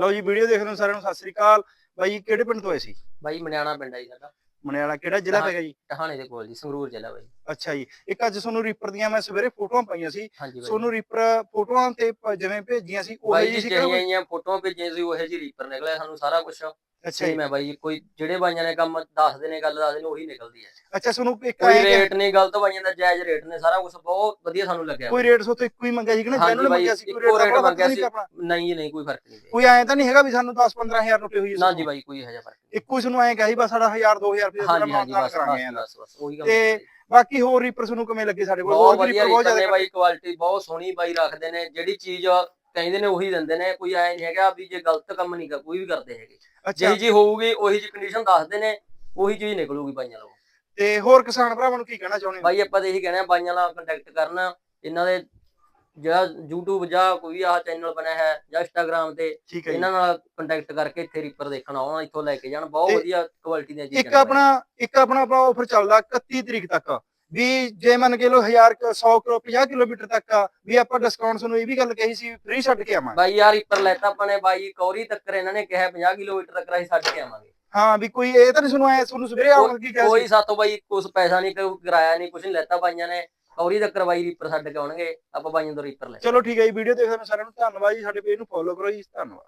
ਲਓ ਜੀ ਵੀਡੀਓ ਦੇਖ ਰਹੇ ਹੋ ਸਾਰਿਆਂ ਨੂੰ ਸਤਿ ਸ੍ਰੀ ਅਕਾਲ। ਬਾਈ ਜੀ, ਕਿਹੜੇ ਪਿੰਡ ਤੋਂ ਆਏ ਸੀ? ਬਾਈ ਮਨਿਆਣਾ ਪਿੰਡ ਆ ਜੀ ਸਾਡਾ। ਕਿਹੜਾ ਜ਼ਿਲ੍ਹਾ। ਪੈਗਾ ਜੀ? ਟਹਾਣੇ ਦੇ ਕੋਲ ਜੀ ਸੰਗਰੂਰ ਜ਼ਿਲ੍ਹਾ ਬਾਈ। ਅੱਛਾ ਜੀ ਇੱਕ ਅੱਜ ਤੁਹਾਨੂੰ ਰੀਪਰ ਦੀਆਂ ਮੈਂ ਸਵੇਰੇ ਫੋਟੋਆਂ ਪਾਈਆਂ ਸੀ। ਹਾਂਜੀ ਬਾਈ। ਤੁਹਾਨੂੰ ਰੀਪਰ ਫੋਟੋਆਂ ਤੇ ਪ- ਜਿਵੇਂ ਭੇਜੀਆਂ ਸੀ ਉਹ ਬਾਈ ਜੀ ਜੀ ਸੀ ਜਿਹੜੀਆਂ ਆਈਆਂ ਫੋਟੋਆਂ ਭੇਜੀਆਂ ਸੀ ਉਹੇ ਜੀ ਰੀਪਰ ਨਿਕਲਿਆ ਸਾਨੂੰ ਸਾਰਾ ਕੁਝ ਅੱਛਾ ਜੀ। ਸੇਮ ਹੈ ਬਾਈ ਕੋਈ ਜਿਹੜੇ ਬਾਈਆਂ ਨੇ ਕੰਮ ਦੱਸਦੇ ਨੇ ਗੱਲ ਦੱਸਦੇ ਨੇ ਉਹੀ ਨਿਕਲਦੀ ਹੈ। ਅੱਛਾ ਤੁਹਾਨੂੰ ਇੱਕ ਕੋਈ ਰੇਟ ਨਹੀਂ ਗਲਤ ਬਾਈਆਂ ਦਾ ਜਾਇਜ਼ ਰੇਟ ਨੇ ਸਾਰਾ ਕੁਝ ਬਹੁਤ ਵਧੀਆ ਸਾਨੂੰ ਲੱਗਿਆ। ਕੋਈ ਰੇਟ ਸੋ ਤੋਂ ਇੱਕੋ ਹੀ ਮੰਗਿਆ ਸੀ ਕਿ ਨਾ ਹਾਂਜੀ ਜੈਨੂਅਲ ਬਾਈ, ਮੰਗਿਆ ਸੀ ਇੱਕੋ ਕੋਈ ਰੇਟ ਮੰਗਿਆ ਸੀ। ਨਹੀਂ ਨਹੀਂ ਕੋਈ ਫ਼ਰਕ ਨਹੀਂ। ਕੋਈ ਐਂ ਤਾਂ ਨਹੀਂ ਹੈਗਾ ਵੀ ਸਾਨੂੰ 10 15000 ਰੁਪਏ ਹੋਈ ਨਾ ਜੀ ਬਾਈ ਕੋਈ ਇਹੋ ਜਿਹਾ ਫ਼ਰਕ ਨਹੀਂ। ਇੱਕੋ ਹੀ ਸਾਨੂੰ ਐਂ ਕਿਹਾ ਬਸ ਸਾਡਾ 1000 2000 ਰੁਪਏ ਦਾ ਹਾਂਜੀ ਹਾਂਜੀ ਮਾਨਤਾਨ ਬਸ ਕਰਾਂਗੇ ਬਸ। ਬਸ ਬਸ ਉਹੀ ਕੰਮ ਤੇ। ਬਾਕੀ ਹੋਰ ਰੀਪਰ ਤੁਹਾਨੂੰ ਕਿਵੇਂ ਲੱਗੇ ਸਾਡੇ ਕੋਲ? ਬਹੁਤ ਹੋਰ ਵਧੀਆ ਰੀਪਰ ਬਹੁਤ ਜ਼ਿਆਦਾ ਬਾਈ ਕੁਆਲਿਟੀ ਬਹੁਤ ਸੋਹਣੀ ਬਾਈ ਰੱਖਦੇ ਨੇ ਜਿਹੜੀ ਚੀਜ਼ ਕਹਿੰਦੇ ਨੇ ਉਹੀ ਦਿੰਦੇ ਨੇ ਕੋਈ ਐ ਨਹੀਂ ਹੈਗਾ ਵੀ ਜੇ ਗਲਤ ਕੰਮ ਨਹੀਂ ਕਰ ਕੋਈ ਵੀ ਕਰਦੇ ਹੈਗੇ। ਜਿਹੀ ਜੀ ਹੋਊਗੀ ਉਹੀ ਜੀ ਕੰਡੀਸ਼ਨ ਦੱਸਦੇ ਨੇ ਉਹੀ ਚੀਜ਼ ਨਿਕਲੂਗੀ ਬਾਈਆਂ ਤੋਂ ਤੇ ਹੋਰ ਕਿਸਾਨ ਭਰਾਵਾਂ ਨੂੰ ਕੀ ਕਹਿਣਾ ਚਾਹੁੰਦੇ ਬਾਈ ਆਪਾਂ ਤਾਂ ਇਹੀ ਕਹਿਣਾ ਬਾਈਆਂ ਨਾਲ ਕੰਟੈਕਟ ਕਰਨਾ ਇਹਨਾਂ ਦੇ ਜਿਹੜਾ YouTube ਜਾਂ ਕੋਈ ਆਹ ਚੈਨਲ ਬਣਿਆ ਹੈ ਜਾਂ Instagram ਤੇ ਇਹਨਾਂ ਨਾਲ ਕੰਟੈਕਟ ਕਰਕੇ ਇੱਥੇ ਰੀਪਰ ਦੇਖਣ ਆਉਣ ਇੱਥੋਂ ਲੈ ਕੇ ਜਾਣ ਬਹੁਤ ਵਧੀਆ ਕੁਆਲਿਟੀ ਦੀਆਂ ਇੱਕ ਚੀਜ਼ਾਂ ਨੇ। ਆਪਣਾ ਇੱਕ ਆਪਣਾ ਆਪਣਾ ਆਫਰ ਚੱਲਦਾ 31 ਤਰੀਕ ਤੱਕ। ਵੀ ਜੇ ਮੰਨ ਕੇ ਲੋ 1000 ਕ- 100 ਕਿਲੋ 50 ਕਿਲੋਮੀਟਰ ਤੱਕ ਆ, ਵੀ ਆਪਾਂ ਡਿਸਕਾਊਂਟ ਤੁਹਾਨੂੰ ਇਹ ਵੀ ਗੱਲ ਕਹੀ ਸੀ ਫ੍ਰੀ ਛੱਡ ਕੇ ਆਵਾਂਗੇ। ਬਾਈ ਯਾਰ ਰੀਪਰ ਲੈਤਾ ਆਪਾਂ ਨੇ ਬਾਈ ਕੌਰੀ ਤੱਕ ਇਹਨਾਂ ਨੇ ਕਿਹਾ 50 ਕਿਲੋਮੀਟਰ ਤੱਕ ਅਸੀਂ ਛੱਡ ਕੇ ਆਵਾਂਗੇ। ਹਾਂ ਵੀ ਕੋਈ ਇਹ ਤਾਂ ਨਹੀਂ ਤੁਹਾਨੂੰ ਐ ਤੁਹਾਨੂੰ ਸਵੇਰੇ ਆਉਣ ਕੀ ਕਿਹਾ ਕੋਈ ਸਾਤੋਂ ਬਾਈ ਕੁਛ ਪੈਸਾ ਨਹੀਂ ਕੋਈ ਕਿਰਾਇਆ ਨਹੀਂ ਕੁਛ ਨਹੀਂ ਲੈਤਾ ਬਾਈਆਂ ਨੇ। ਕੌਰੀ ਤੱਕ ਬਾਈ ਰੀਪਰ ਛੱਡ ਕੇ ਆਉਣਗੇ ਆਪਾਂ ਬਾਈਆਂ ਤੋਂ ਰੀਪਰ ਲੈ ਚਲੋ ਠੀਕ ਹੈ ਜੀ ਵੀਡੀਓ ਦੇਖਣ ਨੂੰ ਸਾਰਿਆਂ ਨੂੰ ਧੰਨਵਾਦ ਜੀ ਸਾਡੇ ਪੇਜ ਨੂੰ ਫੋਲੋ ਕਰੋ ਜੀ ਧੰਨਵਾਦ।